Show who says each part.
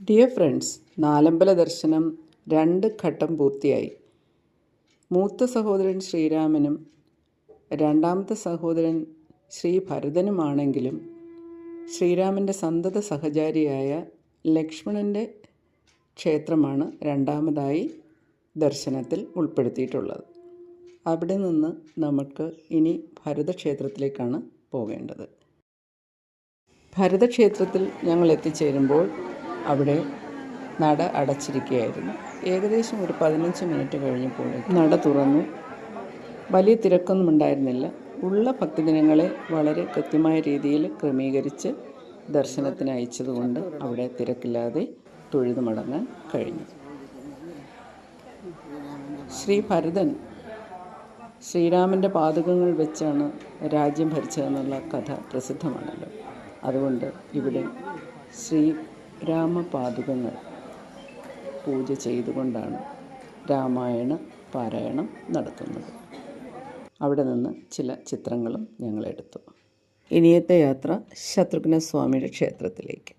Speaker 1: Dear friends നാലമ്പല ദർശനം രണ്ട് ഘട്ടം പൂർത്തിയായി. മൂത്ത സഹോദരൻ ശ്രീരാമനും രണ്ടാമത്തെ സഹോദരൻ ശ്രീ ഭരതനുമാണെങ്കിലും ശ്രീരാമന്റെ സന്തത സഹചാരിയായ ലക്ഷ്മണന്റെ ക്ഷേത്രമാണ് രണ്ടാമതായി ദർശനത്തിൽ ഉൾപ്പെടുത്തിയിട്ടുള്ളത്. അവിടെ നിന്ന് നമുക്ക് ഇനി ഭരതക്ഷേത്രത്തിലേക്കാണ് പോകേണ്ടത്. ഭരതക്ഷേത്രത്തിൽ ഞങ്ങൾ എത്തിച്ചേരുമ്പോൾ അവിടെ നട അടച്ചിരിക്കുകയായിരുന്നു. ഏകദേശം ഒരു പതിനഞ്ച് മിനിറ്റ് കഴിഞ്ഞപ്പോൾ നട തുറന്നു. വലിയ തിരക്കൊന്നും ഉണ്ടായിരുന്നില്ല. ഉള്ള ഭക്തജനങ്ങളെ വളരെ കൃത്യമായ രീതിയിൽ ക്രമീകരിച്ച് ദർശനത്തിന് അയച്ചതുകൊണ്ട് അവിടെ തിരക്കില്ലാതെ തൊഴുതു മടങ്ങാൻ കഴിഞ്ഞു. ശ്രീ ഭരതൻ ശ്രീരാമന്റെ പാതകങ്ങൾ വെച്ചാണ് രാജ്യം ഭരിച്ചതെന്നുള്ള കഥ പ്രസിദ്ധമാണല്ലോ. അതുകൊണ്ട് ഇവിടെ ശ്രീരാമപാതുകങ്ങൾ പൂജ ചെയ്തുകൊണ്ടാണ് രാമായണ പാരായണം നടത്തുന്നത്. അവിടെ നിന്ന് ചില ചിത്രങ്ങളും ഞങ്ങളെടുത്തു ഇനിയത്തെ യാത്ര ശത്രുഘ്ന സ്വാമിയുടെ ക്ഷേത്രത്തിലേക്ക്.